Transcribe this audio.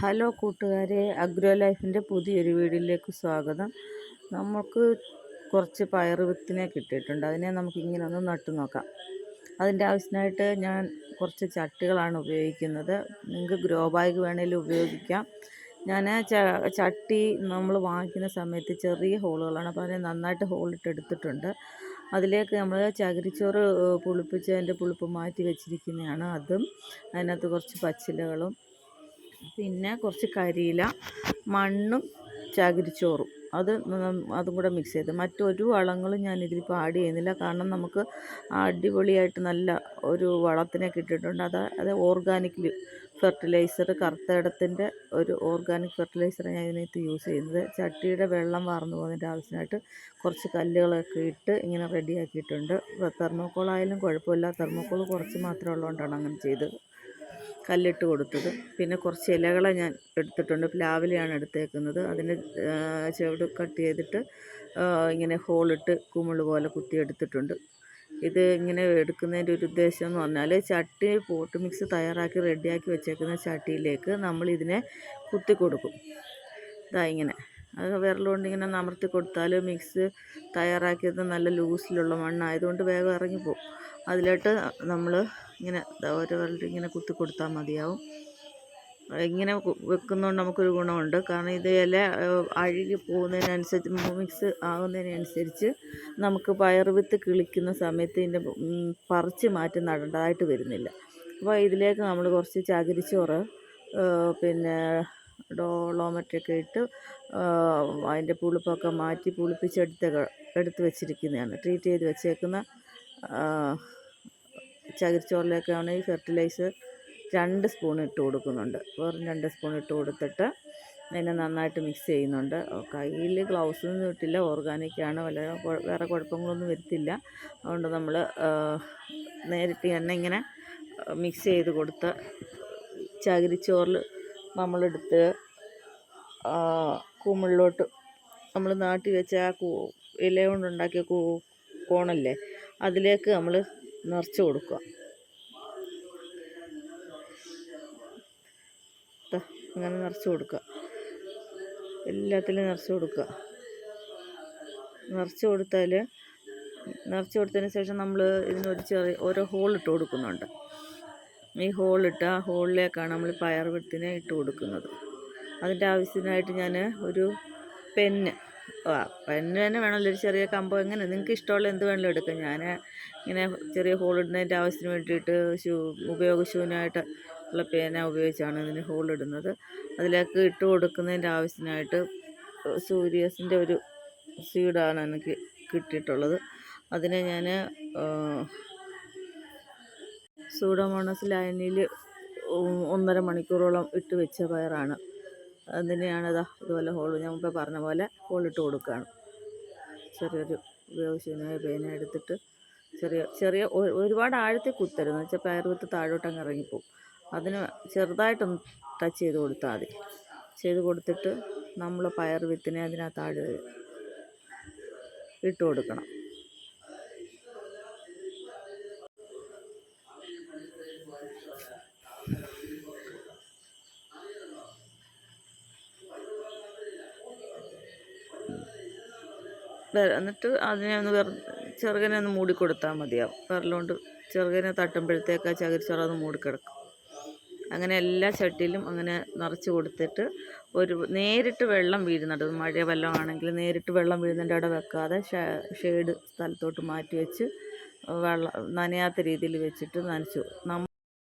Hello കൂട്ടുകാരെ agro ലൈഫിന്റെ പുതിയൊരു വീഡിയോയിലേക്ക് സ്വാഗതം. നമുക്ക് കുറച്ച് പയർ വിത്തിനെ കിട്ടിയിട്ടുണ്ട്. അതിനെ നമുക്ക് ഇങ്ങനെ ഒന്ന് നട്ടു നോക്കാം. അതിന്റെ ആവശ്യത്തിനായിട്ട് ഞാൻ കുറച്ച് ചട്ടികളാണ് ഉപയോഗിക്കുന്നത്. നിങ്ങൾക്ക് ഗ്രോ ബാഗ് വേണേലും ഉപയോഗിക്കാം. ഞാൻ ചട്ടി നമ്മൾ വാങ്ങിക്കുന്ന സമയത്ത് ചെറിയ ഹോളുകളാണ്. അപ്പോൾ അതിനെ നന്നായിട്ട് ഹോളിട്ട് എടുത്തിട്ടുണ്ട്. അതിലേക്ക് നമ്മൾ ചകിരിച്ചോറ് പുളിപ്പിച്ച് അതിന്റെ പുളിപ്പ് മാറ്റി വെച്ചിരിക്കുന്നതാണ് അതും. അതിനകത്ത് കുറച്ച് പച്ചിലകളും പിന്നെ കുറച്ച് കരിയില മണ്ണും ചകിരിച്ചോറും. അത് അതും കൂടെ മിക്സ് ചെയ്ത്. മറ്റൊരു വളങ്ങളും ഞാൻ ഇതിലിപ്പോൾ ആഡ് ചെയ്യുന്നില്ല. കാരണം നമുക്ക് അടിപൊളിയായിട്ട് നല്ല ഒരു വളത്തിനെ കിട്ടിയിട്ടുണ്ട്. അത് അത് ഓർഗാനിക് ഫെർട്ടിലൈസർ കറുത്തയിടത്തിന്റെ ഒരു ഓർഗാനിക് ഫെർട്ടിലൈസർ ഞാൻ ഇതിനകത്ത് യൂസ് ചെയ്യുന്നത്. ചട്ടിയുടെ വെള്ളം വാർന്നു പോകുന്നതിന്റെ ആവശ്യമായിട്ട് കുറച്ച് കല്ലുകളൊക്കെ ഇട്ട് ഇങ്ങനെ റെഡിയാക്കിയിട്ടുണ്ട് തെർമോക്കോളായാലും കുഴപ്പമില്ല. തെർമോക്കോൾ കുറച്ച് മാത്രമേ ഉള്ളതുകൊണ്ടാണ് അങ്ങനെ ചെയ്തത്. കല്ലിട്ട് കൊടുത്തത്. പിന്നെ കുറച്ച് ഇലകളെ ഞാൻ എടുത്തിട്ടുണ്ട്. പ്ലാവിലെയാണ് എടുത്തേക്കുന്നത്. അതിന് ചുവട് കട്ട് ചെയ്തിട്ട് ഇങ്ങനെ ഹോളിട്ട് കുമിൾ പോലെ കുത്തി എടുത്തിട്ടുണ്ട്. ഇത് ഇങ്ങനെ എടുക്കുന്നതിന്റെ ഒരു ഉദ്ദേശം എന്ന് പറഞ്ഞാൽ ചട്ടി പോട്ട് മിക്സ് തയ്യാറാക്കി റെഡിയാക്കി വെച്ചേക്കുന്ന ചട്ടിയിലേക്ക് നമ്മൾ ഇതിനെ കുത്തി കൊടുക്കും. ഇതാ ഇങ്ങനെ. അത് വിരലുകൊണ്ട് ഇങ്ങനെ നമർത്തി കൊടുത്താൽ മിക്സ് തയ്യാറാക്കിയത് നല്ല ലൂസിലുള്ള മണ്ണായതുകൊണ്ട് വേഗം ഇറങ്ങിപ്പോവും. അതിലോട്ട് നമ്മൾ ഇങ്ങനെ ഓരോ വിരലിൽ ഇങ്ങനെ കുത്തി കൊടുത്താൽ മതിയാവും. ഇങ്ങനെ വെക്കുന്നതുകൊണ്ട് നമുക്കൊരു ഗുണമുണ്ട്. കാരണം ഇത് ഇല അഴുകി പോകുന്നതിനനുസരിച്ച് മിക്സ് ആകുന്നതിനനുസരിച്ച് നമുക്ക് പയർ വിത്ത് കിളിക്കുന്ന സമയത്ത് ഇതിന്റെ പറിച്ച് മാറ്റി നടേണ്ടതായിട്ട് വരുന്നില്ല. അപ്പോൾ ഇതിലേക്ക് നമ്മൾ കുറച്ച് ചകിരിച്ചോറ് പിന്നെ ഡോളോമറ്റൊക്കെ ഇട്ട് അതിന്റെ പുളിപ്പൊക്കെ മാറ്റി പുളിപ്പിച്ചെടുത്ത് എടുത്ത് വെച്ചിരിക്കുന്നതാണ്. ട്രീറ്റ് ചെയ്ത് വെച്ചേക്കുന്ന ചകിരിച്ചോറിലേക്കാണ് ഈ ഫെർട്ടിലൈസർ രണ്ട് സ്പൂൺ ഇട്ട് കൊടുക്കുന്നുണ്ട്. വെറും രണ്ട് സ്പൂൺ ഇട്ട് കൊടുത്തിട്ട് അതിനെ നന്നായിട്ട് മിക്സ് ചെയ്യുന്നുണ്ട്. കയ്യിൽ ഗ്ലൗസ് ഒന്നും ഇട്ടില്ല ഓർഗാനിക്കാണ് വല്ല വേറെ കുഴപ്പങ്ങളൊന്നും വരുത്തില്ല. അതുകൊണ്ട് നമ്മൾ നേരിട്ട് എണ്ണ ഇങ്ങനെ മിക്സ് ചെയ്ത് കൊടുത്ത് ചകിരിച്ചോറിൽ നമ്മളെടുത്ത് കുമിളിലോട്ട് നമ്മൾ നാട്ടി വെച്ച ആ കൂ ഇല കൊണ്ടുണ്ടാക്കിയ കൂ കോണല്ലേ അതിലേക്ക് നമ്മൾ നിറച്ച് കൊടുക്കുക. അങ്ങനെ നിറച്ച് കൊടുക്കുക. എല്ലാത്തിലും നിറച്ച് കൊടുക്കുക. നിറച്ച് കൊടുത്താൽ നിറച്ച് കൊടുത്തതിന് ശേഷം നമ്മൾ ഇതിനൊരു ചെറിയ ഓരോ ഹോൾ ഇട്ട് കൊടുക്കുന്നുണ്ട്. ഈ ഹോളിട്ട് ആ ഹോളിലേക്കാണ് നമ്മൾ പയർ വിത്തിനെ ഇട്ട് കൊടുക്കുന്നത്. അതിന്റെ ആവശ്യത്തിനായിട്ട് ഞാൻ ഒരു പെന്ന് പെന്ന് തന്നെ വേണമല്ലോ ഒരു ചെറിയ കമ്പോ എങ്ങനെ നിങ്ങൾക്ക് ഇഷ്ടമുള്ള എന്ത് വേണമെങ്കിലും എടുക്കാം. ഞാൻ ഇങ്ങനെ ചെറിയ ഹോളിടുന്നതിന്റെ ആവശ്യത്തിന് വേണ്ടിയിട്ട് ശൂ ഉപയോഗശൂന്യമായിട്ട് ഉള്ള പേന ഉപയോഗിച്ചാണ് ഇതിന് ഹോളിടുന്നത്. അതിലേക്ക് ഇട്ട് കൊടുക്കുന്നതിന്റെ ആവശ്യത്തിനായിട്ട് സൂര്യസിന്റെ ഒരു സീഡാണ് എനിക്ക് കിട്ടിയിട്ടുള്ളത്. അതിനെ ഞാൻ സൂഡോമോണസ് ലൈനിൽ ഒന്നര മണിക്കൂറോളം ഇട്ട് വെച്ച പയറാണ്. അതിനെയാണ് ഇതാ ഇതുപോലെ ഹോൾ ഞാൻ മുമ്പേ പറഞ്ഞ പോലെ ഹോളിട്ട് കൊടുക്കുകയാണ് ചെറിയൊരു ഉപയോഗശൂന്യമായ പേന എടുത്തിട്ട് ചെറിയ ചെറിയ ഒരുപാട് ആഴത്തിൽ കുത്തരുത്. എന്ന് വെച്ചാൽ പയർ വിത്ത് താഴോട്ടങ്ങ് ഇറങ്ങിപ്പോവും. അതിന് ചെറുതായിട്ടൊന്ന് ടച്ച് ചെയ്ത് കൊടുത്താൽ മതി. ചെയ്ത് കൊടുത്തിട്ട് നമ്മൾ പയർ വിത്തിനെ അതിനകത്ത് ആഴ് ഇട്ട് കൊടുക്കണം. എന്നിട്ട് അതിനെ ഒന്ന് വെറു ചെറുകനെ ഒന്ന് മൂടിക്കൊടുത്താൽ മതിയാവും. വിരലുകൊണ്ട് ചെറുകനെ തട്ടുമ്പോഴത്തേക്ക് ആ ചകിരിച്ചോറ ഒന്ന് മൂടിക്കിടക്കും. അങ്ങനെ എല്ലാ ചട്ടിയിലും അങ്ങനെ നിറച്ച് കൊടുത്തിട്ട് ഒരു നേരിട്ട് വെള്ളം വീഴുന്നുണ്ട്. മഴ വെള്ളമാണെങ്കിൽ നേരിട്ട് വെള്ളം വീഴുന്നതിന്റെ അവിടെ വെക്കാതെ ഷെയ്ഡ് സ്ഥലത്തോട്ട് മാറ്റി വെച്ച് വെള്ളം നനയാത്ത രീതിയിൽ വെച്ചിട്ട് നനച്ചു.